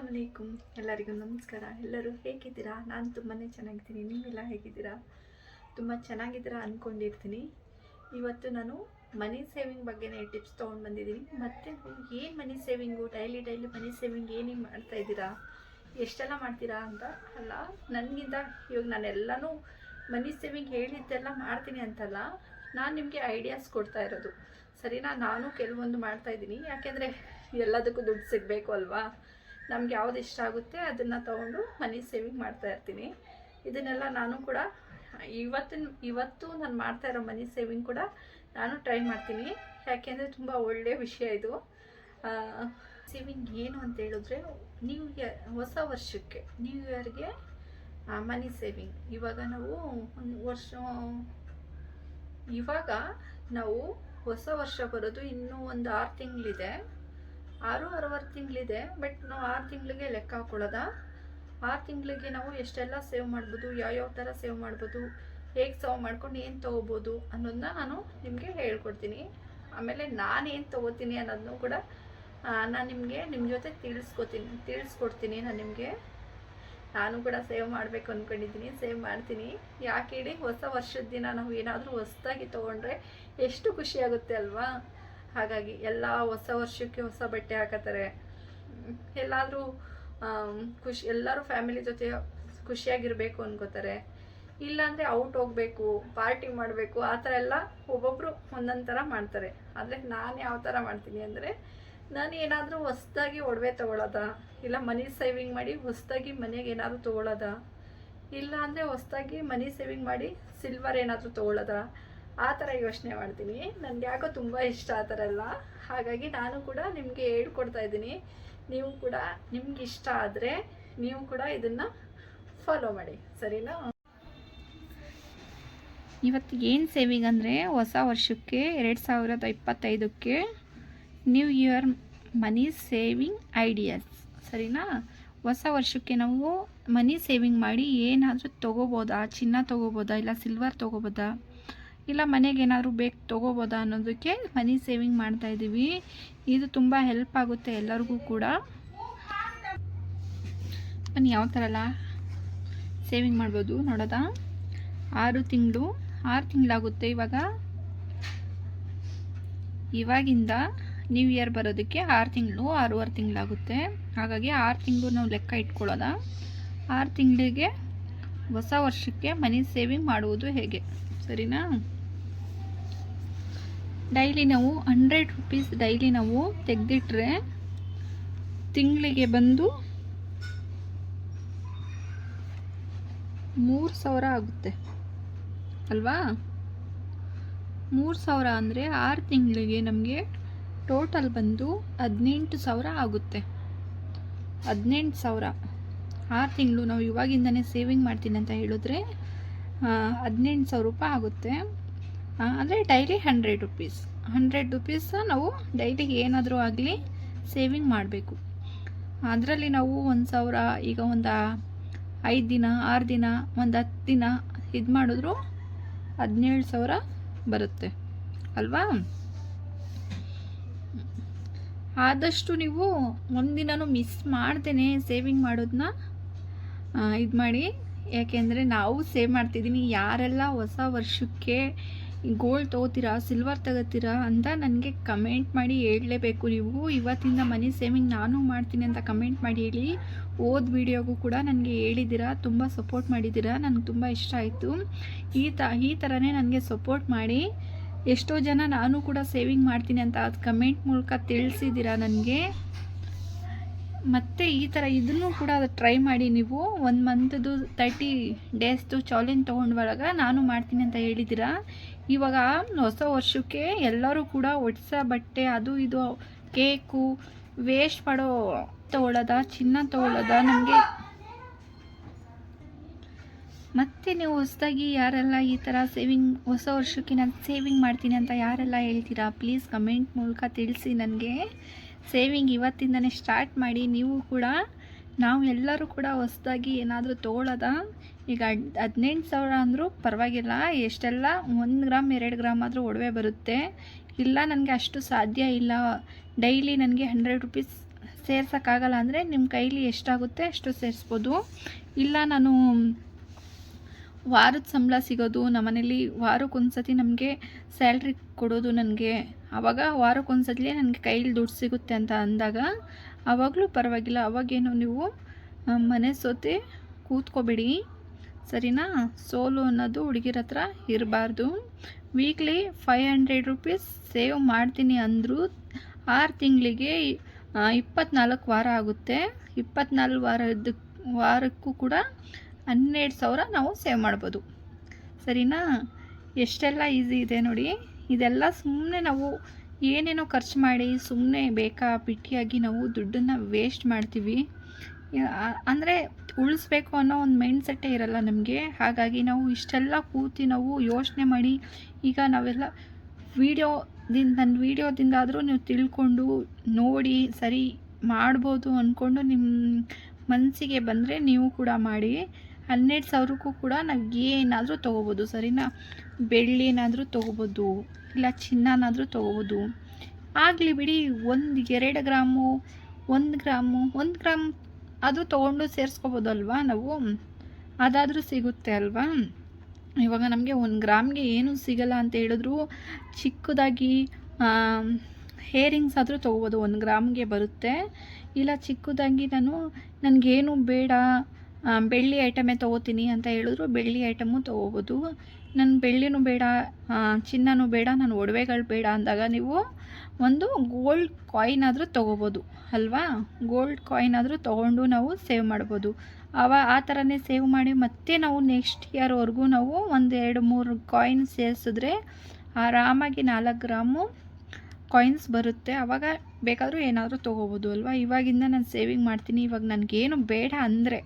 ಅಲೈಕುಮ್ ಎಲ್ಲರಿಗೂ ನಮಸ್ಕಾರ. ಎಲ್ಲರೂ ಹೇಗಿದ್ದೀರಾ? ನಾನು ತುಂಬಾ ಚೆನ್ನಾಗಿದ್ದೀನಿ. ನೀವೆಲ್ಲ ಹೇಗಿದ್ದೀರಾ? ತುಂಬ ಚೆನ್ನಾಗಿದ್ದೀರಾ ಅಂದ್ಕೊಂಡಿರ್ತೀನಿ ಇವತ್ತು ನಾನು ಮನಿ ಸೇವಿಂಗ್ ಬಗ್ಗೆನೇ ಟಿಪ್ಸ್ ತೊಗೊಂಡು ಬಂದಿದ್ದೀನಿ. ಮತ್ತು ಏನು money saving, daily daily money saving ಏನೇನು ಮಾಡ್ತಾ ಇದ್ದೀರಾ? ಎಷ್ಟೆಲ್ಲ ಮಾಡ್ತೀರಾ ಅಂತ? ಅಲ್ಲ, ನನಗಿಂತ ಇವಾಗ ನಾನೆಲ್ಲನೂ ಮನಿ ಸೇವಿಂಗ್ ಹೇಳಿದ್ದೆಲ್ಲ ಮಾಡ್ತೀನಿ ಅಂತಲ್ಲ, ನಾನು ನಿಮಗೆ ಐಡಿಯಾಸ್ ಕೊಡ್ತಾ ಇರೋದು. ಸರಿನಾ? ನಾನು ಕೆಲವೊಂದು ಮಾಡ್ತಾಯಿದ್ದೀನಿ ಯಾಕೆಂದರೆ ಎಲ್ಲದಕ್ಕೂ ದುಡ್ಡು ಸಿಗಬೇಕು ಅಲ್ವಾ? ನಮ್ಗೆ ಯಾವ್ದು ಇಷ್ಟ ಆಗುತ್ತೆ ಅದನ್ನು ತೊಗೊಂಡು ಮನಿ ಸೇವಿಂಗ್ ಮಾಡ್ತಾ ಇರ್ತೀನಿ. ಇದನ್ನೆಲ್ಲ ನಾನು ಕೂಡ ಇವತ್ತಿನ, ಇವತ್ತು ನಾನು ಮಾಡ್ತಾ ಇರೋ ಮನಿ ಸೇವಿಂಗ್ ಕೂಡ ನಾನು ಟ್ರೈ ಮಾಡ್ತೀನಿ. ಯಾಕೆಂದರೆ ತುಂಬ ಒಳ್ಳೆಯ ವಿಷಯ ಇದು. ಸೇವಿಂಗ್ ಏನು ಅಂತ ಹೇಳಿದ್ರೆ ನ್ಯೂ ಇಯರ್ ಹೊಸ ವರ್ಷಕ್ಕೆ ನ್ಯೂ ಇಯರ್ಗೆ ಮನಿ ಸೇವಿಂಗ್ ಇವಾಗ ನಾವು ಒಂದು ವರ್ಷ, ಇವಾಗ ನಾವು ಹೊಸ ವರ್ಷ ಬರೋದು ಇನ್ನೂ ಒಂದು ಆರು ತಿಂಗಳಿದೆ. ಆರು ಅರವತ್ತು ತಿಂಗಳಿದೆ ಬಟ್ ನಾವು ಆರು ತಿಂಗಳಿಗೆ ಲೆಕ್ಕ ಹಾಕೊಳ್ಳೋದ? ಆರು ತಿಂಗಳಿಗೆ ನಾವು ಎಷ್ಟೆಲ್ಲ ಸೇವ್ ಮಾಡ್ಬೋದು, ಯಾವ್ಯಾವ ಥರ ಸೇವ್ ಮಾಡ್ಬೋದು, ಹೇಗೆ ಸೇವ್ ಮಾಡ್ಕೊಂಡು ಏನು ತೊಗೋಬೋದು ಅನ್ನೋದನ್ನ ನಾನು ನಿಮಗೆ ಹೇಳ್ಕೊಡ್ತೀನಿ. ಆಮೇಲೆ ನಾನೇನು ತೊಗೋತೀನಿ ಅನ್ನೋದನ್ನು ಕೂಡ ನಾನು ನಿಮಗೆ ನಿಮ್ಮ ಜೊತೆ ತಿಳಿಸ್ಕೊತೀನಿ, ತಿಳಿಸ್ಕೊಡ್ತೀನಿ ನಾನು ನಿಮಗೆ. ನಾನು ಕೂಡ ಸೇವ್ ಮಾಡಬೇಕು ಅಂದ್ಕೊಂಡಿದ್ದೀನಿ ಸೇವ್ ಮಾಡ್ತೀನಿ. ಯಾಕೆ ಹೇಳಿ, ಹೊಸ ವರ್ಷದ ದಿನ ನಾವು ಏನಾದರೂ ಹೊಸದಾಗಿ ತೊಗೊಂಡ್ರೆ ಎಷ್ಟು ಖುಷಿ ಆಗುತ್ತೆ ಅಲ್ವಾ? ಹಾಗಾಗಿ ಎಲ್ಲ ಹೊಸ ವರ್ಷಕ್ಕೆ ಹೊಸ ಬಟ್ಟೆ ಹಾಕತ್ತಾರೆ. ಎಲ್ಲಾದರೂ ಖುಷಿ, ಎಲ್ಲರೂ ಫ್ಯಾಮಿಲಿ ಜೊತೆ ಖುಷಿಯಾಗಿರಬೇಕು ಅನ್ಕೋತಾರೆ. ಇಲ್ಲಾಂದರೆ ಔಟ್ ಹೋಗಬೇಕು ಪಾರ್ಟಿ ಮಾಡಬೇಕು, ಆ ಥರ ಎಲ್ಲ ಒಬ್ಬೊಬ್ಬರು ಒಂದೊಂದು ಥರ ಮಾಡ್ತಾರೆ. ಆದರೆ ನಾನು ಯಾವ ಥರ ಮಾಡ್ತೀನಿ ಅಂದರೆ, ನಾನು ಏನಾದರೂ ಹೊಸ್ದಾಗಿ ಒಡವೆ ತೊಗೊಳೋದ, ಇಲ್ಲ ಮನಿ ಸೇವಿಂಗ್ ಮಾಡಿ ಹೊಸದಾಗಿ ಮನೆಗೆ ಏನಾದರೂ ತೊಗೊಳೋದ ಇಲ್ಲ ಅಂದರೆ ಹೊಸ್ದಾಗಿ ಮನಿ ಸೇವಿಂಗ್ ಮಾಡಿ ಸಿಲ್ವರ್ ಏನಾದರೂ ತೊಗೊಳೋದ ಆ ಥರ ಯೋಚನೆ ಮಾಡ್ತೀನಿ. ನನಗೆ ಯಾಕೋ ತುಂಬ ಇಷ್ಟ ಆ ಥರ ಎಲ್ಲ. ಹಾಗಾಗಿ ನಾನು ಕೂಡ ನಿಮಗೆ ಹೇಳ್ಕೊಡ್ತಾ ಇದ್ದೀನಿ. ನೀವು ಕೂಡ ನಿಮ್ಗೆ ಇಷ್ಟ ಆದರೆ ನೀವು ಕೂಡ ಇದನ್ನು ಫಾಲೋ ಮಾಡಿ. ಸರಿನಾ? ಇವತ್ತು ಏನು ಸೇವಿಂಗ್ ಅಂದರೆ ಹೊಸ ವರ್ಷಕ್ಕೆ ಎರಡು ಸಾವಿರದ ಇಪ್ಪತ್ತೈದಕ್ಕೆ new year money saving ideas ಸರಿನಾ? ಹೊಸ ವರ್ಷಕ್ಕೆ ನಾವು ಮನಿ ಸೇವಿಂಗ್ ಮಾಡಿ ಏನಾದರೂ ತೊಗೋಬೋದಾ? ಚಿನ್ನ ತೊಗೋಬೋದಾ? ಇಲ್ಲ ಸಿಲ್ವರ್ ತೊಗೋಬೋದಾ? ಇಲ್ಲ, ಮನೆಗೆ ಏನಾದರೂ ಬೇಕು, ತೊಗೋಬೋದಾ ಅನ್ನೋದಕ್ಕೆ ಮನಿ ಸೇವಿಂಗ್ ಮಾಡ್ತಾ ಇದ್ದೀವಿ. ಇದು ತುಂಬ ಹೆಲ್ಪ್ ಆಗುತ್ತೆ ಎಲ್ಲರಿಗೂ ಕೂಡ. ಬನ್ನಿ, ಯಾವ ಥರ ಸೇವಿಂಗ್ ಮಾಡ್ಬೋದು ನೋಡೋದಾ? ಆರು ತಿಂಗಳು, ಆರು ತಿಂಗಳಾಗುತ್ತೆ ಇವಾಗ. ಇವಾಗಿಂದ ನ್ಯೂ ಇಯರ್ ಬರೋದಕ್ಕೆ ಆರು ತಿಂಗಳು, ಆರೂವರೆ ತಿಂಗಳಾಗುತ್ತೆ. ಹಾಗಾಗಿ ಆರು ತಿಂಗಳು ನಾವು ಲೆಕ್ಕ ಇಟ್ಕೊಳ್ಳೋದ? ಆರು ತಿಂಗಳಿಗೆ ಹೊಸ ವರ್ಷಕ್ಕೆ ಮನಿ ಸೇವಿಂಗ್ ಮಾಡುವುದು ಹೇಗೆ? ಸರಿನಾ? ಡೈಲಿ ನಾವು ಹಂಡ್ರೆಡ್ ರುಪೀಸ್ ಡೈಲಿ ನಾವು ತೆಗೆದಿಟ್ರೆ ತಿಂಗಳಿಗೆ ಬಂದು ಮೂರು ಸಾವಿರ ಆಗುತ್ತೆ. ಅಲ್ವಾ? ಮೂರು ಸಾವಿರ ಅಂದರೆ ಆರು ತಿಂಗಳಿಗೆ ನಮಗೆ ಟೋಟಲ್ ಬಂದು ಹದಿನೆಂಟು ಸಾವಿರ ಆಗುತ್ತೆ. ಹದಿನೆಂಟು ಸಾವಿರ. ಆರು ತಿಂಗಳು ನಾವು ಇವಾಗಿಂದನೇ ಸೇವಿಂಗ್ ಮಾಡ್ತೀನಿ ಅಂತ ಹೇಳಿದ್ರೆ ಹದಿನೆಂಟು ಸಾವಿರ ರೂಪಾಯಿ ಆಗುತ್ತೆ. ಅಂದರೆ daily hundred rupees hundred rupees ನಾವು ಡೈಲಿ ಏನಾದರೂ ಆಗಲಿ ಸೇವಿಂಗ್ ಮಾಡಬೇಕು. ಅದರಲ್ಲಿ ನಾವು ಒಂದು ಸಾವಿರ, ಈಗ ಒಂದು ಐದು ದಿನ, ಆರು ದಿನ, ಒಂದು ಹತ್ತು ದಿನ ಇದು ಮಾಡಿದ್ರು ಹದಿನೇಳು ಸಾವಿರ ಬರುತ್ತೆ. ಅಲ್ವಾ? ಆದಷ್ಟು ನೀವು ಒಂದಿನೂ ಮಿಸ್ ಮಾಡ್ದೇ ಸೇವಿಂಗ್ ಮಾಡೋದನ್ನ ಇದು ಮಾಡಿ. ಯಾಕೆಂದರೆ ನಾವು ಸೇವ್ ಮಾಡ್ತಿದ್ದೀನಿ ಯಾರೆಲ್ಲ ಹೊಸ ವರ್ಷಕ್ಕೆ ಗೋಲ್ಡ್ ತಗೋತೀರಾ ಸಿಲ್ವರ್ ತಗೋತೀರಾ ಅಂತ ನನಗೆ ಕಮೆಂಟ್ ಮಾಡಿ ಹೇಳಲೇಬೇಕು. ನೀವು ಇವತ್ತಿಂದ ಮನಿ ಸೇವಿಂಗ್ ನಾನು ಮಾಡ್ತೀನಿ ಅಂತ ಕಮೆಂಟ್ ಮಾಡಿ ಹೇಳಿ. ಓದ್ ವಿಡಿಯೋಗೂ ಕೂಡ ನನಗೆ ಹೇಳಿದ್ದೀರಾ, ತುಂಬ ಸಪೋರ್ಟ್ ಮಾಡಿದ್ದೀರಾ ನನಗೆ ತುಂಬ ಇಷ್ಟ ಆಯಿತು. ಈ ತ, ಈ ಥರನೇ ನನಗೆ ಸಪೋರ್ಟ್ ಮಾಡಿ. ಎಷ್ಟೋ ಜನ ನಾನು ಕೂಡ ಸೇವಿಂಗ್ ಮಾಡ್ತೀನಿ ಅಂತ ಅದು ಕಮೆಂಟ್ ಮೂಲಕ ತಿಳಿಸಿದ್ದೀರಾ ನನಗೆ? ಮತ್ತು ಈ ಥರ ಇದನ್ನು ಕೂಡ ಟ್ರೈ ಮಾಡಿ ನೀವು. ಒಂದು ಮಂತ್ದು ತರ್ಟಿ ಡೇಸ್ದು ಚಾಲೆಂಜ್ ತೊಗೊಂಡೊಳಗ ನಾನು ಮಾಡ್ತೀನಿ ಅಂತ ಹೇಳಿದ್ದೀರಾ? ಇವಾಗ ಹೊಸ ವರ್ಷಕ್ಕೆ ಎಲ್ಲರೂ ಕೂಡ ಹೊಸ ಬಟ್ಟೆ, ಅದು ಇದು, ಕೇಕು, ವೇಸ್ಟ್ ಮಾಡೋ ತಗೊಳ್ಳೋದ, ಚಿನ್ನ ತಗೊಳ್ಳೋದ, ನಮಗೆ ಮತ್ತೆ ನೀವು ಹೊಸದಾಗಿ ಯಾರೆಲ್ಲ ಈ ಥರ ಸೇವಿಂಗ್ ಹೊಸ ವರ್ಷಕ್ಕೆ ನಾನು ಸೇವಿಂಗ್ ಮಾಡ್ತೀನಿ ಅಂತ ಯಾರೆಲ್ಲ ಹೇಳ್ತೀರಾ? ಪ್ಲೀಸ್ ಕಮೆಂಟ್ ಮೂಲಕ ತಿಳಿಸಿ. ನನಗೆ ಸೇವಿಂಗ್ ಇವತ್ತಿಂದನೇ ಸ್ಟಾರ್ಟ್ ಮಾಡಿ. ನೀವು ಕೂಡ ನಾವು ಎಲ್ಲರೂ ಕೂಡ ಹೊಸದಾಗಿ ಏನಾದರೂ ತೊಗೊಳ್ಳೋದ ಈಗ ಹದಿನೆಂಟು ಸಾವಿರ ಅಂದರೂ ಪರವಾಗಿಲ್ಲ. ಎಷ್ಟೆಲ್ಲ? ಒಂದು ಗ್ರಾಮ್, ಎರಡು ಗ್ರಾಮ್ ಆದರೂ ಒಡವೆ ಬರುತ್ತೆ. ಇಲ್ಲ, ನನಗೆ ಅಷ್ಟು ಸಾಧ್ಯ ಇಲ್ಲ. ಡೈಲಿ ನನಗೆ ಹಂಡ್ರೆಡ್ ರುಪೀಸ್ ಸೇರ್ಸೋಕ್ಕಾಗಲ್ಲ ಅಂದರೆ ನಿಮ್ಮ ಕೈಲಿ ಎಷ್ಟಾಗುತ್ತೆ ಅಷ್ಟು ಸೇರಿಸ್ಬೋದು. ಇಲ್ಲ, ನಾನು ವಾರದ ಸಂಬಳ ಸಿಗೋದು, ನಮ್ಮನೇಲಿ ವಾರಕ್ಕೊಂದ್ಸತಿ ನಮಗೆ ಸ್ಯಾಲ್ರಿ ಕೊಡೋದು ನನಗೆ. ಆವಾಗ ವಾರಕ್ಕೊಂದ್ಸತಿಲೇ ನನಗೆ ಕೈಲಿ ದುಡ್ಡು ಸಿಗುತ್ತೆ ಅಂತ ಅಂದಾಗ ಆವಾಗಲೂ ಪರವಾಗಿಲ್ಲ. ಅವಾಗೇನು ನೀವು ಮನೆ ಸೋತೆ ಕೂತ್ಕೋಬೇಡಿ. ಸರಿನಾ? ಸೋಲು ಅನ್ನೋದು ಹುಡುಗಿರ ಹತ್ರ ಇರಬಾರ್ದು. Weekly five hundred rupees save ಮಾಡ್ತೀನಿ ಅಂದರೂ ಆರು ತಿಂಗಳಿಗೆ ಇಪ್ಪತ್ನಾಲ್ಕು ವಾರ ಆಗುತ್ತೆ. ಇಪ್ಪತ್ನಾಲ್ಕು ವಾರದ ವಾರಕ್ಕೂ ಕೂಡ ಹನ್ನೆರಡು ಸಾವಿರ ನಾವು ಸೇವ್ ಮಾಡ್ಬೋದು. ಸರಿನಾ? ಎಷ್ಟೆಲ್ಲ ಈಸಿ ಇದೆ ನೋಡಿ. ಇದೆಲ್ಲ ಸುಮ್ಮನೆ ನಾವು ಏನೇನೋ ಖರ್ಚು ಮಾಡಿ ಸುಮ್ಮನೆ ಬೇಕಾ ಪಿಟ್ಟಿಯಾಗಿ ನಾವು ದುಡ್ಡನ್ನು ವೇಸ್ಟ್ ಮಾಡ್ತೀವಿ. ಅಂದರೆ ಉಳಿಸ್ಬೇಕು ಅನ್ನೋ ಒಂದು ಮೈಂಡ್ ಸೆಟ್ಟೇ ಇರಲ್ಲ ನಮಗೆ. ಹಾಗಾಗಿ ನಾವು ಇಷ್ಟೆಲ್ಲ ಕೂತಿ ನಾವು ಯೋಚನೆ ಮಾಡಿ ಈಗ ನಾವೆಲ್ಲ ವೀಡಿಯೋದಿಂದ ನನ್ನ ವೀಡಿಯೋದಿಂದಾದರೂ ನೀವು ತಿಳ್ಕೊಂಡು ನೋಡಿ, ಸರಿ ಮಾಡ್ಬೋದು ಅಂದ್ಕೊಂಡು ನಿಮ್ಮ ಮನಸ್ಸಿಗೆ ಬಂದರೆ ನೀವು ಕೂಡ ಮಾಡಿ. ಹನ್ನೆರಡು ಸಾವಿರಕ್ಕೂ ಕೂಡ ನಾವು ಏನಾದರೂ ತೊಗೋಬೋದು, ಸರಿನಾ? ಬೆಳ್ಳಿನಾದರೂ ತೊಗೋಬೋದು, ಇಲ್ಲ ಚಿನ್ನನಾದರೂ ತೊಗೋಬೋದು. ಆಗಲಿ ಬಿಡಿ, ಒಂದು ಎರಡು ಗ್ರಾಮು, ಒಂದು ಗ್ರಾಮು, ಒಂದು ಗ್ರಾಮ್ ಅದು ತೊಗೊಂಡು ಸೇರಿಸ್ಕೋಬೋದು ಅಲ್ವಾ ನಾವು? ಅದಾದರೂ ಸಿಗುತ್ತೆ ಅಲ್ವಾ? ಇವಾಗ ನಮಗೆ ಒಂದು ಗ್ರಾಮ್ಗೆ ಏನೂ ಸಿಗಲ್ಲ ಅಂತ ಹೇಳಿದ್ರು, ಚಿಕ್ಕದಾಗಿ ಹೇರಿಂಗ್ಸ್ ಆದರೂ ತೊಗೋಬೋದು, ಒಂದು ಗ್ರಾಮ್ಗೆ ಬರುತ್ತೆ. ಇಲ್ಲ ಚಿಕ್ಕದಾಗಿ ನಾನು, ನನಗೇನು ಬೇಡ ಬೆಳ್ಳಿ ಐಟಮೇ ತೊಗೋತೀನಿ ಅಂತ ಹೇಳಿದ್ರು. ಬೆಳ್ಳಿ ಐಟಮು ತೊಗೋಬೋದು. ನನ್ನ ಬೆಳ್ಳಿನೂ ಬೇಡ ಚಿನ್ನನೂ ಬೇಡ, ನಾನು ಒಡವೆಗಳು ಬೇಡ ಅಂದಾಗ ನೀವು ಒಂದು ಗೋಲ್ಡ್ ಕಾಯಿನ್ ಆದರೂ ತೊಗೋಬೋದು, ಅಲ್ವಾ? ಗೋಲ್ಡ್ ಕಾಯಿನ್ ಆದರೂ ತೊಗೊಂಡು ನಾವು ಸೇವ್ ಮಾಡ್ಬೋದು. ಅವ, ಆ ಥರನೇ ಸೇವ್ ಮಾಡಿ ಮತ್ತೆ ನಾವು ನೆಕ್ಸ್ಟ್ ಇಯರ್ವರೆಗೂ ನಾವು ಒಂದು ಎರಡು ಮೂರು ಕಾಯಿನ್ ಸೇರಿಸಿದ್ರೆ ಆರಾಮಾಗಿ ನಾಲ್ಕು ಗ್ರಾಮು ಕಾಯಿನ್ಸ್ ಬರುತ್ತೆ. ಆವಾಗ ಬೇಕಾದರೂ ಏನಾದರೂ ತೊಗೋಬೋದು, ಅಲ್ವಾ? ಇವಾಗಿಂದ ನಾನು ಸೇವಿಂಗ್ ಮಾಡ್ತೀನಿ. ಇವಾಗ ನನಗೇನು ಬೇಡ ಅಂದರೆ.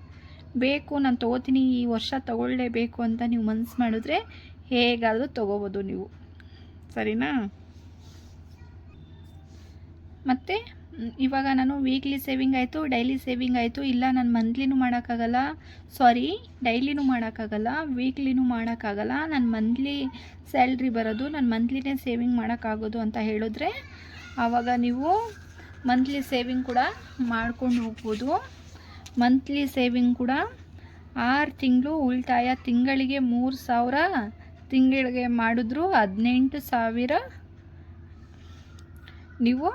ಬೇಕು, ನಾನು ತೊಗೋತೀನಿ, ಈ ವರ್ಷ ತೊಗೊಳ್ಳೇಬೇಕು ಅಂತ ನೀವು ಮನಸ್ಸು ಮಾಡಿದ್ರೆ ಹೇಗಾದರೂ ತೊಗೋಬೋದು ನೀವು. ಸರಿನಾ? ಮತ್ತು, ಇವಾಗ ನಾನು ವೀಕ್ಲಿ ಸೇವಿಂಗ್ ಆಯಿತು ಡೈಲಿ ಸೇವಿಂಗ್ ಆಯಿತು. ಇಲ್ಲ, ನಾನು ಮಂತ್ಲಿನೂ ಮಾಡೋಕ್ಕಾಗಲ್ಲ. ಸಾರಿ ಡೈಲಿನೂ ಮಾಡೋಕ್ಕಾಗಲ್ಲ. ವೀಕ್ಲಿನೂ ಮಾಡೋಕ್ಕಾಗಲ್ಲ. ನಾನು ಮಂತ್ಲಿ ಸ್ಯಾಲ್ರಿ ಬರೋದು, ನಾನು ಮಂತ್ಲಿನೇ ಸೇವಿಂಗ್ ಮಾಡೋಕ್ಕಾಗೋದು ಅಂತ ಹೇಳಿದ್ರೆ, ಆವಾಗ ನೀವು ಮಂತ್ಲಿ ಸೇವಿಂಗ್ ಕೂಡ ಮಾಡ್ಕೊಂಡು ಹೋಗ್ಬೋದು. ಮಂತ್ಲಿ ಸೇವಿಂಗ್ ಕೂಡ ಆರು ತಿಂಗಳು ಉಳಿತಾಯ. ತಿಂಗಳಿಗೆ ಮೂರು ಸಾವಿರ, ತಿಂಗಳಿಗೆ ಮಾಡಿದ್ರು ಹದಿನೆಂಟು ಸಾವಿರ. ನೀವು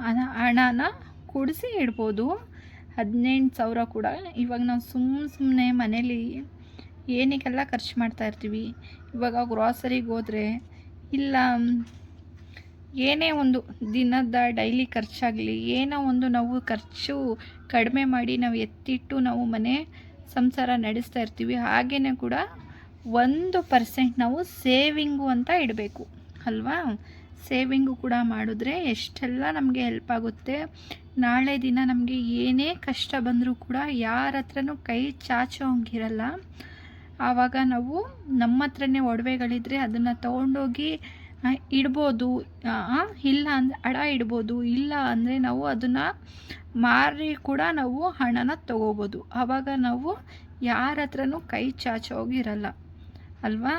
ಹಣ, ಹಣನ ಕೂಡಿಸಿ ಇಡ್ಬೋದು. ಹದಿನೆಂಟು ಸಾವಿರ ಕೂಡ. ಇವಾಗ ನಾವು ಸುಮ್ಮ ಸುಮ್ಮನೆ ಮನೇಲಿ ಏನಕ್ಕೆಲ್ಲ ಖರ್ಚು ಮಾಡ್ತಾ ಇರ್ತೀವಿ. ಇವಾಗ ಗ್ರಾಸರಿಗೆ ಹೋದರೆ ಇಲ್ಲ ಏನೇ ಒಂದು ದಿನದ ಡೈಲಿ ಖರ್ಚಾಗಲಿ, ಏನೋ ಒಂದು ನಾವು ಖರ್ಚು ಕಡಿಮೆ ಮಾಡಿ ನಾವು ಎತ್ತಿಟ್ಟು ನಾವು ಮನೆ ಸಂಸಾರ ನಡೆಸ್ತಾ ಇರ್ತೀವಿ ಹಾಗೆಯೇ ಕೂಡ ಒಂದು ಪರ್ಸೆಂಟ್ ನಾವು ಸೇವಿಂಗು ಅಂತ ಇಡಬೇಕು, ಅಲ್ವಾ? ಸೇವಿಂಗು ಕೂಡ ಮಾಡಿದ್ರೆ ಎಷ್ಟೆಲ್ಲ ನಮಗೆ ಹೆಲ್ಪ್ ಆಗುತ್ತೆ, ನಾಳೆ ದಿನ ನಮಗೆ ಏನೇ ಕಷ್ಟ ಬಂದರೂ ಕೂಡ ಯಾರ ಹತ್ರನೂ ಕೈ ಚಾಚೋ ಹಂಗಿರಲ್ಲ. ಆವಾಗ ನಾವು ನಮ್ಮ ಹತ್ರನೇ ಒಡವೆಗಳಿದ್ರೆ ಅದನ್ನು ತೊಗೊಂಡೋಗಿ ಇಡ್ಬೋದು. ಇಲ್ಲ ಅಂದರೆ ಅಡ ಇಡ್ಬೋದು. ಇಲ್ಲ ಅಂದರೆ ನಾವು ಅದನ್ನು ಮಾರಿ ಕೂಡ ನಾವು ಹಣನ ತಗೋಬೋದು. ಆವಾಗ ನಾವು ಯಾರ ಹತ್ರನೂ ಕೈ ಚಾಚೋಗಿರಲ್ಲ ಅಲ್ವಾ?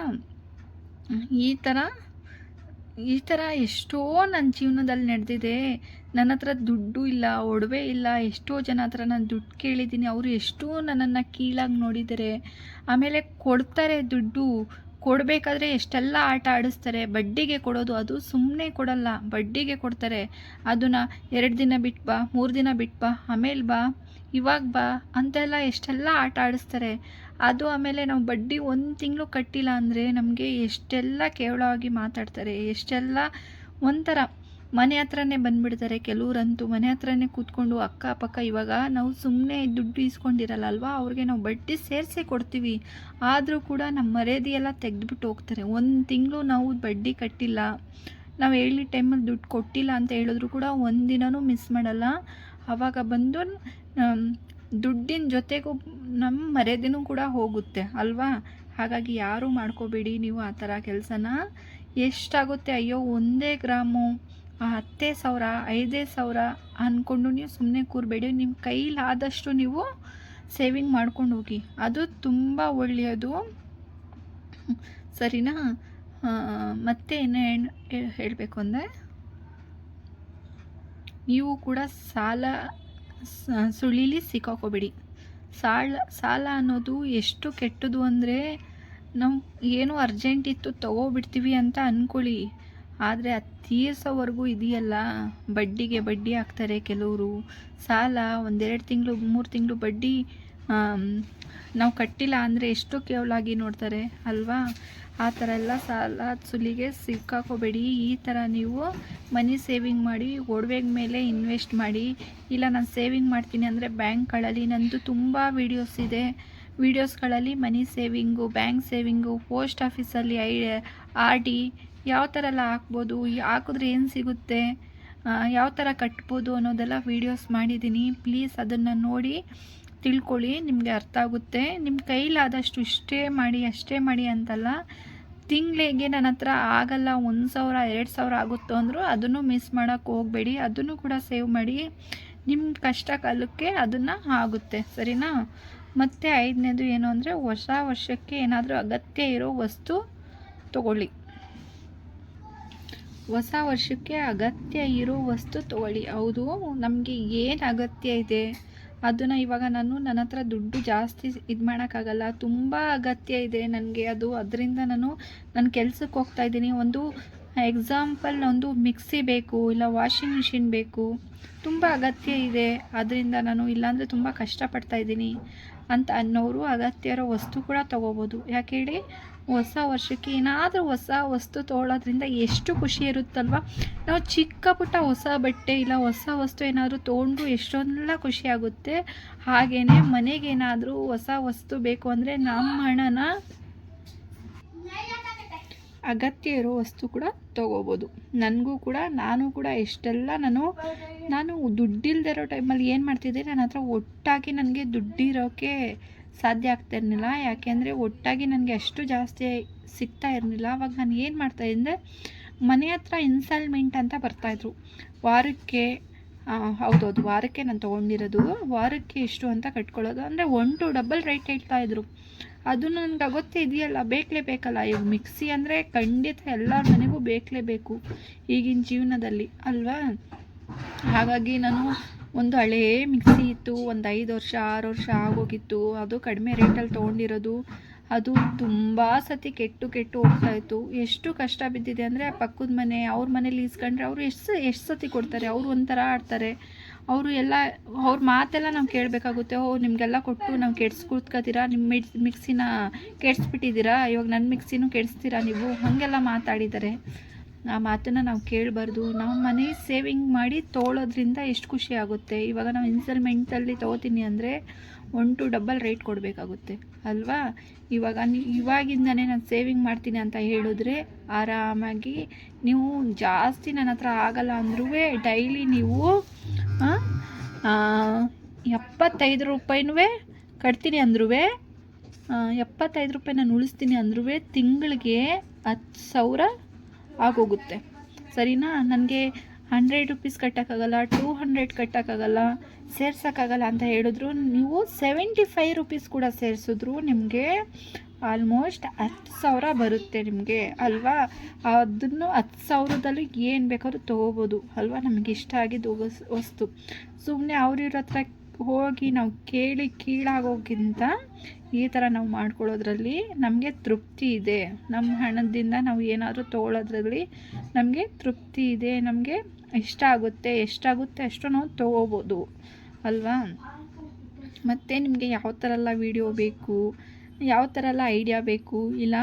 ಈ ಥರ ಈ ಥರ ಎಷ್ಟೋ ನನ್ನ ಜೀವನದಲ್ಲಿ ನಡೆದಿದೆ. ನನ್ನ ಹತ್ರ ದುಡ್ಡು ಇಲ್ಲ, ಒಡವೆ ಇಲ್ಲ, ಎಷ್ಟೋ ಜನ ಹತ್ರ ನಾನು ದುಡ್ಡು ಕೇಳಿದ್ದೀನಿ. ಅವರು ಎಷ್ಟೋ ನನ್ನನ್ನು ಕೀಳಾಗಿ ನೋಡಿದ್ದಾರೆ. ಆಮೇಲೆ ಕೊಡ್ತಾರೆ ದುಡ್ಡು. ಕೊಡಬೇಕಾದ್ರೆ ಎಷ್ಟೆಲ್ಲ ಆಟ ಆಡಿಸ್ತಾರೆ, ಬಡ್ಡಿಗೆ ಕೊಡೋದು ಅದು ಸುಮ್ಮನೆ ಕೊಡಲ್ಲ, ಬಡ್ಡಿಗೆ ಕೊಡ್ತಾರೆ. ಅದನ್ನು ಎರಡು ದಿನ ಬಿಟ್ಟು ಬಾ, ಮೂರು ದಿನ ಬಿಟ್ಟು ಬಾ, ಆಮೇಲೆ ಬಾ, ಇವಾಗ ಬಾ ಅಂತೆಲ್ಲ ಎಷ್ಟೆಲ್ಲ ಆಟ ಆಡಿಸ್ತಾರೆ. ಅದು ಆಮೇಲೆ ನಾವು ಬಡ್ಡಿ ಒಂದು ತಿಂಗಳು ಕಟ್ಟಿಲ್ಲ ಅಂದರೆ ನಮಗೆ ಎಷ್ಟೆಲ್ಲ ಕೇವಲವಾಗಿ ಮಾತಾಡ್ತಾರೆ, ಎಷ್ಟೆಲ್ಲ ಒಂಥರ ಮನೆ ಹತ್ರನೇ ಬಂದ್ಬಿಡ್ತಾರೆ ಕೆಲವರಂತೂ. ಮನೆ ಹತ್ರನೇ ಕೂತ್ಕೊಂಡು ಅಕ್ಕಪಕ್ಕ ಇವಾಗ ನಾವು ಸುಮ್ಮನೆ ದುಡ್ಡು ಇಸ್ಕೊಂಡಿರಲ್ಲ ಅಲ್ವಾ ಅವ್ರಿಗೆ ನಾವು ಬಡ್ಡಿ ಸೇರಿಸಿ ಕೊಡ್ತೀವಿ. ಆದರೂ ಕೂಡ ನಮ್ಮ ಮರ್ಯಾದೆ ಎಲ್ಲ ತೆಗೆದ್ಬಿಟ್ಟು ಹೋಗ್ತಾರೆ. ಒಂದು ತಿಂಗಳು ನಾವು ಬಡ್ಡಿ ಕಟ್ಟಿಲ್ಲ. ನಾವು ಹೇಳಿ ಟೈಮಲ್ಲಿ ದುಡ್ಡು ಕೊಟ್ಟಿಲ್ಲ ಅಂತ ಹೇಳಿದ್ರು ಕೂಡ ಒಂದಿನವೂ ಮಿಸ್ ಮಾಡಲ್ಲ. ಆವಾಗ ಬಂದು ದುಡ್ಡಿನ ಜೊತೆಗೂ ನಮ್ಮ ಮರ್ಯಾದೆನೂ ಕೂಡ ಹೋಗುತ್ತೆ, ಅಲ್ವಾ? ಹಾಗಾಗಿ ಯಾರೂ ಮಾಡ್ಕೋಬೇಡಿ ನೀವು ಆ ಥರ ಕೆಲಸನ. ಎಷ್ಟಾಗುತ್ತೆ ಅಯ್ಯೋ, ಒಂದೇ ಗ್ರಾಮು. ಹತ್ತೇ ಸಾವಿರ, ಐದೇ ಸಾವಿರ ಅಂದ್ಕೊಂಡು ನೀವು ಸುಮ್ಮನೆ ಕೂರಬೇಡಿ. ನಿಮ್ಮ ಕೈಲಾದಷ್ಟು ನೀವು ಸೇವಿಂಗ್ ಮಾಡ್ಕೊಂಡು ಹೋಗಿ. ಅದು ತುಂಬ ಒಳ್ಳೆಯದು. ಸರಿನಾ? ಮತ್ತೆ ಏನು ಹೇಳಬೇಕು ಅಂದರೆ, ನೀವು ಕೂಡ ಸಾಲ ಸುಳಿಲಿ ಸಿಕ್ಕಾಕೋಬೇಡಿ. ಸಾಲ ಸಾಲ ಅನ್ನೋದು ಎಷ್ಟು ಕೆಟ್ಟದು ಅಂದರೆ, ನಾವು ಏನೋ ಅರ್ಜೆಂಟ್ ಇತ್ತು ತಗೋಬಿಡ್ತೀವಿ ಅಂತ ಅಂದ್ಕೊಳ್ಳಿ ಆದರೆ ಅದು ತೀರ್ಸೋವರೆಗೂ ಇದೆಯಲ್ಲ? ಬಡ್ಡಿಗೆ ಬಡ್ಡಿ ಹಾಕ್ತಾರೆ ಕೆಲವರು. ಸಾಲ ಒಂದೆರಡು ತಿಂಗಳು, ಮೂರು ತಿಂಗಳು ಬಡ್ಡಿ ನಾವು ಕಟ್ಟಿಲ್ಲ ಅಂದರೆ ಎಷ್ಟು ಕೇವಲಾಗಿ ನೋಡ್ತಾರೆ, ಅಲ್ವಾ? ಆ ಥರ ಎಲ್ಲ ಸಾಲ ಸುಲಿಗೆ ಸಿಕ್ಕಾಕೋಬೇಡಿ. ಈ ಥರ ನೀವು ಮನಿ ಸೇವಿಂಗ್ ಮಾಡಿ, ಒಡವೆಗೆ ಮೇಲೆ ಇನ್ವೆಸ್ಟ್ ಮಾಡಿ. ಇಲ್ಲ, ನಾನು ಸೇವಿಂಗ್ ಮಾಡ್ತೀನಿ ಅಂದರೆ ಬ್ಯಾಂಕ್ಗಳಲ್ಲಿ. ನಂದು ತುಂಬ ವೀಡಿಯೋಸ್ ಇದೆ. ವೀಡಿಯೋಸ್ಗಳಲ್ಲಿ money saving, bank saving, post ಆಫೀಸಲ್ಲಿ ಐ, ಆರ್ ಡಿ ಯಾವ ಥರ ಎಲ್ಲ ಹಾಕ್ಬೋದು ಹಾಕಿದ್ರೆ ಏನು ಸಿಗುತ್ತೆ ಯಾವ ಥರ ಕಟ್ಬೋದು ಅನ್ನೋದೆಲ್ಲ ವೀಡಿಯೋಸ್ ಮಾಡಿದ್ದೀನಿ. ಪ್ಲೀಸ್ ಅದನ್ನು ನೋಡಿ ತಿಳ್ಕೊಳ್ಳಿ, ನಿಮಗೆ ಅರ್ಥ ಆಗುತ್ತೆ. ನಿಮ್ಮ ಕೈಲಾದಷ್ಟು ಇಷ್ಟೇ ಮಾಡಿ, ಅಷ್ಟೇ ಮಾಡಿ ಅಂತಲ್ಲ, ತಿಂಗಳಿಗೆ ನನ್ನ ಹತ್ರ ಆಗಲ್ಲ, ಒಂದು ಸಾವಿರ, ಎರಡು ಸಾವಿರ ಆಗುತ್ತೋ ಅಂದರೂ ಅದನ್ನು ಮಿಸ್ ಮಾಡೋಕ್ಕೆ ಹೋಗಬೇಡಿ. ಅದನ್ನು ಕೂಡ ಸೇವ್ ಮಾಡಿ ನಿಮ್ಮ ಕಷ್ಟ ಕಾಲಕ್ಕೆ ಅದನ್ನು ಆಗುತ್ತೆ, ಸರಿನಾ? ಮತ್ತು ಐದನೇದು ಏನು ಅಂದರೆ, ಹೊಸ ವರ್ಷಕ್ಕೆ ಏನಾದರೂ ಅಗತ್ಯ ಇರೋ ವಸ್ತು ತಗೊಳ್ಳಿ. ಹೊಸ ವರ್ಷಕ್ಕೆ ಅಗತ್ಯ ಇರೋ ವಸ್ತು ತಗೊಳ್ಳಿ. ಹೌದು, ನಮಗೆ ಏನು ಅಗತ್ಯ ಇದೆ? ಅದನ್ನು ಇವಾಗ ನಾನು ನನ್ನ ಹತ್ರ ದುಡ್ಡು ಜಾಸ್ತಿ ಇದು ಮಾಡೋಕ್ಕಾಗಲ್ಲ. ತುಂಬ ಅಗತ್ಯ ಇದೆ ನನಗೆ. ಅದು ಅದರಿಂದ ನಾನು ನನ್ನ ಕೆಲ್ಸಕ್ಕೆ ಹೋಗ್ತಾ ಇದ್ದೀನಿ. ಒಂದು ಎಕ್ಸಾಂಪಲ್ ಒಂದು ಮಿಕ್ಸಿ ಬೇಕು, ಇಲ್ಲ ವಾಷಿಂಗ್ ಮಿಷಿನ್ ಬೇಕು. ತುಂಬ ಅಗತ್ಯ ಇದೆ. ಅದರಿಂದ ನಾನು ಇಲ್ಲಾಂದರೆ ತುಂಬ ಕಷ್ಟಪಡ್ತಾ ಇದ್ದೀನಿ ಅಂತ ಅನ್ನೋರು ಅಗತ್ಯ ಇರೋ ವಸ್ತು ಕೂಡ ತೊಗೋಬೋದು. ಯಾಕೆ ಹೇಳಿ? ಹೊಸ ವರ್ಷಕ್ಕೆ ಏನಾದರೂ ಹೊಸ ವಸ್ತು ತೊಗೊಳ್ಳೋದ್ರಿಂದ ಎಷ್ಟು ಖುಷಿ ಇರುತ್ತಲ್ವ? ನಾವು ಚಿಕ್ಕ ಪುಟ್ಟ ಹೊಸ ಬಟ್ಟೆ ಇಲ್ಲ ಹೊಸ ವಸ್ತು ಏನಾದರೂ ತೊಗೊಂಡು ಎಷ್ಟೊಂದೆಲ್ಲ ಖುಷಿಯಾಗುತ್ತೆ ಹಾಗೆಯೇ ಮನೆಗೇನಾದರೂ ಹೊಸ ವಸ್ತು ಬೇಕು ಅಂದರೆ ನಮ್ಮ ಹಣನ ಅಗತ್ಯ ಇರೋ ವಸ್ತು ಕೂಡ ತೊಗೋಬೋದು. ನನಗೂ ಕೂಡ, ನಾನು ಕೂಡ ಎಷ್ಟೆಲ್ಲ ನಾನು ನಾನು ದುಡ್ಡಿಲ್ದಿರೋ ಟೈಮಲ್ಲಿ ಏನು ಮಾಡ್ತಿದ್ದೆ? ನನ್ನ ಹತ್ರ ಒಟ್ಟಾಗಿ ನನಗೆ ದುಡ್ಡಿರೋಕ್ಕೆ ಸಾಧ್ಯ ಆಗ್ತಾ ಇರಲಿಲ್ಲ. ಯಾಕೆಂದರೆ ಒಟ್ಟಾಗಿ ನನಗೆ ಅಷ್ಟು ಜಾಸ್ತಿ ಸಿಗ್ತಾ ಇರಲಿಲ್ಲ. ಅವಾಗ ನಾನು ಏನು ಮಾಡ್ತಾ ಇದ್ದೆ ಮನೆ ಹತ್ರ ಇನ್ಸ್ಟಾಲ್ಮೆಂಟ್ ಅಂತ ಬರ್ತಾಯಿದ್ರು ವಾರಕ್ಕೆ ಹೌದೌದು ವಾರಕ್ಕೆ ನಾನು ತೊಗೊಂಡಿರೋದು. ವಾರಕ್ಕೆ ಎಷ್ಟು ಅಂತ ಕಟ್ಕೊಳ್ಳೋದು. ಅಂದರೆ ಒನ್ ಟು ಡಬಲ್ ರೇಟ್ ಹೇಳ್ತಾಯಿದ್ರು ಅದು ನನಗೆ ಅಗತ್ಯ ಇದೆಯಲ್ಲ, ಬೇಕೇ ಬೇಕಲ್ಲ. ಇವಾಗ ಮಿಕ್ಸಿ ಅಂದರೆ ಖಂಡಿತ ಎಲ್ಲರ ಮನೆಗೂ ಬೇಕೇ ಬೇಕು ಈಗಿನ ಜೀವನದಲ್ಲಿ. ಅಲ್ವಾ? ಹಾಗಾಗಿ ನಾನು ಒಂದು ಹಳೇ ಮಿಕ್ಸಿ ಇತ್ತು, ಒಂದು ಐದು ವರ್ಷ, ಆರು ವರ್ಷ ಆಗೋಗಿತ್ತು. ಅದು ಕಡಿಮೆ ರೇಟಲ್ಲಿ ತೊಗೊಂಡಿರೋದು. ಅದು ತುಂಬ ಸತಿ ಕೆಟ್ಟು ಕೆಟ್ಟು ಹೋಗ್ತಾ ಇತ್ತು. ಎಷ್ಟು ಕಷ್ಟ ಬಿದ್ದಿದೆ ಅಂದರೆ ಪಕ್ಕದ ಮನೆ, ಅವ್ರ ಮನೇಲಿ ಇಸ್ಕೊಂಡ್ರೆ ಅವರು ಎಷ್ಟು ಎಷ್ಟು ಸತಿ ಕೊಡ್ತಾರೆ? ಅವರು ಒಂಥರ ಆಡ್ತಾರೆ. ಅವರು ಎಲ್ಲ, ಅವ್ರ ಮಾತೆಲ್ಲ ನಾವು ಕೇಳಬೇಕಾಗುತ್ತೆ, ಓ, ನಿಮಗೆಲ್ಲ ಕೊಟ್ಟು ನಾವು ಕೆಡ್ಸಿ ಕೂತ್ಕೋತೀರಾ ನಿಮ್ಮ ಮಿಕ್ಸ್ ಮಿಕ್ಸಿನ ಕೆಡ್ಸ್ಬಿಟ್ಟಿದ್ದೀರಾ? ಇವಾಗ ನನ್ನ ಮಿಕ್ಸಿನೂ ಕೆಡಿಸ್ತೀರಾ ನೀವು? ಹಾಗೆಲ್ಲ ಮಾತಾಡಿದ್ದಾರೆ. ಆ ಮಾತನ್ನು ನಾವು ಕೇಳಬಾರ್ದು. ನಾವು ಮನೆ ಸೇವಿಂಗ್ ಮಾಡಿ ತೊಗೊಳೋದ್ರಿಂದ ಎಷ್ಟು ಖುಷಿ ಆಗುತ್ತೆ. ಇವಾಗ ನಾವು ಇನ್ಸ್ಟಾಲ್ಮೆಂಟಲ್ಲಿ ತೊಗೋತೀನಿ ಅಂದರೆ ಒನ್ ಟು ಡಬಲ್ ರೇಟ್ ಕೊಡಬೇಕಾಗುತ್ತೆ. ಅಲ್ವಾ? ಇವಾಗ ಇವಾಗಿಂದನೇ ನಾನು ಸೇವಿಂಗ್ ಮಾಡ್ತೀನಿ ಅಂತ ಹೇಳಿದ್ರೆ ಆರಾಮಾಗಿ ನೀವು ಜಾಸ್ತಿ ನನ್ನ ಹತ್ರ ಆಗಲ್ಲ ಅಂದ್ರೂ ಡೈಲಿ ನೀವು ಎಪ್ಪತ್ತೈದು ರೂಪಾಯಿನೂ ಕಟ್ತೀನಿ ಅಂದ್ರೂ ಎಪ್ಪತ್ತೈದು ರೂಪಾಯಿ ನಾನು ಉಳಿಸ್ತೀನಿ ಅಂದ್ರೂ ತಿಂಗಳಿಗೆ ಹತ್ತು ಸಾವಿರ ಆಗೋಗುತ್ತೆ. ಸರಿನಾ? ನನಗೆ ಹಂಡ್ರೆಡ್ ರುಪೀಸ್ ಕಟ್ಟೋಕ್ಕಾಗಲ್ಲ ಟೂ ಹಂಡ್ರೆಡ್ ಕಟ್ಟೋಕ್ಕಾಗಲ್ಲ, ಸೇರ್ಸೋಕ್ಕಾಗಲ್ಲ ಅಂತ ಹೇಳಿದ್ರು. ನೀವು ಸೆವೆಂಟಿ ಫೈವ್ ರುಪೀಸ್ ಕೂಡ ಸೇರಿಸಿದ್ರು ನಿಮಗೆ ಆಲ್ಮೋಸ್ಟ್ ಹತ್ತು ಸಾವಿರ ಬರುತ್ತೆ ನಿಮಗೆ, ಅಲ್ವಾ? ಅದನ್ನು ಹತ್ತು ಸಾವಿರದಲ್ಲಿ ಏನು ಬೇಕಾದ್ರೂ ತೊಗೋಬೋದು, ಅಲ್ವಾ? ನಮಗೆ ಇಷ್ಟ ಆಗಿದ್ದು ವಸ್- ವಸ್ತು. ಸುಮ್ಮನೆ ಅವ್ರಿವ್ರ ಹತ್ರ ಹೋಗಿ ನಾವು ಕೇಳಿ ಕೀಳಾಗೋಕ್ಕಿಂತ ಈ ಥರ ನಾವು ಮಾಡ್ಕೊಳ್ಳೋದ್ರಲ್ಲಿ ನಮಗೆ ತೃಪ್ತಿ ಇದೆ. ನಮ್ಮ ಹಣದಿಂದ ನಾವು ಏನಾದರೂ ತೊಗೊಳೋದ್ರಲ್ಲಿ ನಮಗೆ ತೃಪ್ತಿ ಇದೆ, ನಮಗೆ ಇಷ್ಟ ಆಗುತ್ತೆ, ಎಷ್ಟಾಗುತ್ತೆ ಅಷ್ಟು ನಾವು ತೊಗೋಬೋದು, ಅಲ್ವಾ? ಮತ್ತು ನಿಮಗೆ ಯಾವ ಥರ ಎಲ್ಲ ವೀಡಿಯೋ ಬೇಕು, ಯಾವ ಥರ ಎಲ್ಲ ಐಡಿಯಾ ಬೇಕು, ಇಲ್ಲ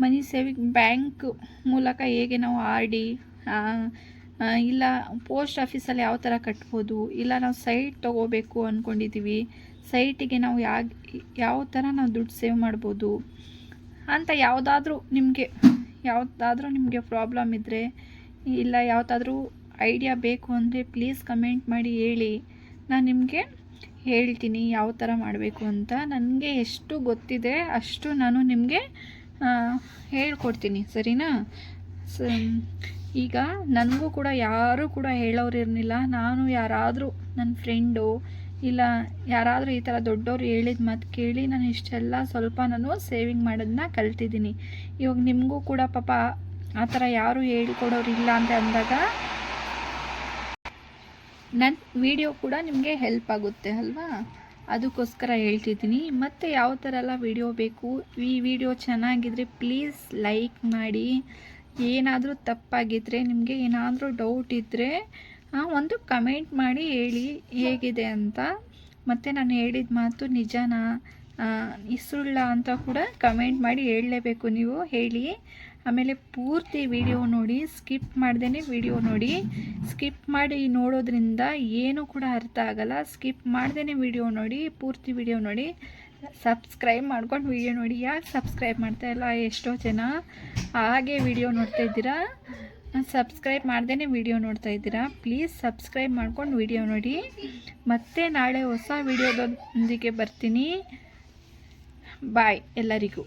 ಮನಿ ಸೇವಿಂಗ್ ಬ್ಯಾಂಕ್ ಮೂಲಕ ಹೇಗೆ ನಾವು ಆರ್ ಡಿ ಇಲ್ಲ ಪೋಸ್ಟ್ ಆಫೀಸಲ್ಲಿ ಯಾವ ಥರ ಕಟ್ಬೋದು? ಇಲ್ಲ, ನಾವು ಸೈಟ್ ತೊಗೋಬೇಕು ಅಂದ್ಕೊಂಡಿದ್ದೀವಿ ಸೈಟಿಗೆ ನಾವು ಯಾ ಯಾವ ಥರ ನಾವು ದುಡ್ಡು ಸೇವ್ ಮಾಡ್ಬೋದು? ಅಂತ ಯಾವುದಾದ್ರೂ ನಿಮಗೆ ಯಾವುದಾದ್ರೂ ನಿಮಗೆ ಪ್ರಾಬ್ಲಮ್ ಇದ್ದರೆ ಇಲ್ಲ, ಯಾವುದಾದ್ರೂ ಐಡಿಯಾ ಬೇಕು ಅಂದರೆ ಪ್ಲೀಸ್ ಕಮೆಂಟ್ ಮಾಡಿ ಹೇಳಿ. ನಾನು ನಿಮಗೆ ಹೇಳ್ತೀನಿ ಯಾವ ಥರ ಮಾಡಬೇಕು ಅಂತ. ನನಗೆ ಎಷ್ಟು ಗೊತ್ತಿದೆ ಅಷ್ಟು ನಾನು ನಿಮಗೆ ಹೇಳ್ಕೊಡ್ತೀನಿ. ಸರಿನಾ? ಸ ಈಗ ನನಗೂ ಕೂಡ ಯಾರೂ ಕೂಡ ಹೇಳೋರು ಇರಲಿಲ್ಲ. ನಾನು ಯಾರಾದರೂ ನನ್ನ ಫ್ರೆಂಡು ಇಲ್ಲ ಯಾರಾದರೂ ಈ ಥರ ದೊಡ್ಡವರು ಹೇಳಿದ ಮಾತು ಕೇಳಿ ನಾನು ಇಷ್ಟೆಲ್ಲ ಸ್ವಲ್ಪ ನಾನು ಸೇವಿಂಗ್ ಮಾಡೋದನ್ನ ಕಲ್ತಿದ್ದೀನಿ. ಇವಾಗ ನಿಮಗೂ ಕೂಡ ಪಾಪ ಆ ಥರ ಯಾರೂ ಹೇಳ್ಕೊಡೋರು ಇಲ್ಲ ಅಂತ ಅಂದಾಗ ನನ್ನ ವಿಡಿಯೋ ಕೂಡ ನಿಮಗೆ ಹೆಲ್ಪ್ ಆಗುತ್ತೆ ಅಲ್ವಾ? ಅದಕ್ಕೋಸ್ಕರ ಹೇಳ್ತಿದ್ದೀನಿ. ಮತ್ತು ಯಾವ ಥರ ಎಲ್ಲ ವಿಡಿಯೋ ಬೇಕು? ಈ ವಿಡಿಯೋ ಚೆನ್ನಾಗಿದ್ರೆ ಪ್ಲೀಸ್ ಲೈಕ್ ಮಾಡಿ. ಏನಾದರೂ ತಪ್ಪಾಗಿದ್ದರೆ ನಿಮಗೆ ಏನಾದರೂ ಡೌಟ್ ಇದ್ದರೆ ಒಂದು ಕಮೆಂಟ್ ಮಾಡಿ ಹೇಳಿ ಹೇಗಿದೆ ಅಂತ. ಮತ್ತು ನಾನು ಹೇಳಿದ ಮಾತು ನಿಜನಾ? ಇಸುಳ್ಳ ಸುಳ್ಳ ಅಂತ ಕೂಡ ಕಮೆಂಟ್ ಮಾಡಿ ಹೇಳಲೇಬೇಕು ನೀವು, ಹೇಳಿ. ಆಮೇಲೆ ಪೂರ್ತಿ ವಿಡಿಯೋ ನೋಡಿ ಸ್ಕಿಪ್ ಮಾಡ್ದೇ ವಿಡಿಯೋ ನೋಡಿ. ಸ್ಕಿಪ್ ಮಾಡಿ ನೋಡೋದ್ರಿಂದ ಏನೂ ಕೂಡ ಅರ್ಥ ಆಗಲ್ಲ. ಸ್ಕಿಪ್ ಮಾಡ್ದೇ ವಿಡಿಯೋ ನೋಡಿ, ಪೂರ್ತಿ ವಿಡಿಯೋ ನೋಡಿ. ಸಬ್ಸ್ಕ್ರೈಬ್ ಮಾಡ್ಕೊಂಡು ವಿಡಿಯೋ ನೋಡಿ. ಯಾಕೆ ಸಬ್ಸ್ಕ್ರೈಬ್ ಮಾಡ್ತಾ ಇಲ್ಲ? ಎಷ್ಟೋ ಜನ. ಹಾಗೆ ವಿಡಿಯೋ ನೋಡ್ತಾ ಇದ್ದೀರಾ? ಸಬ್ಸ್ಕ್ರೈಬ್ ಮಾಡ್ದೇ ವಿಡಿಯೋ ನೋಡ್ತಾ ಇದ್ದೀರಾ? ಪ್ಲೀಸ್ ಸಬ್ಸ್ಕ್ರೈಬ್ ಮಾಡ್ಕೊಂಡು ವಿಡಿಯೋ ನೋಡಿ. ಮತ್ತೆ ನಾಳೆ ಹೊಸ ವಿಡಿಯೋದೊಂದಿಗೆ ಬರ್ತೀನಿ. ಬಾಯ್ ಎಲ್ಲರಿಗೂ.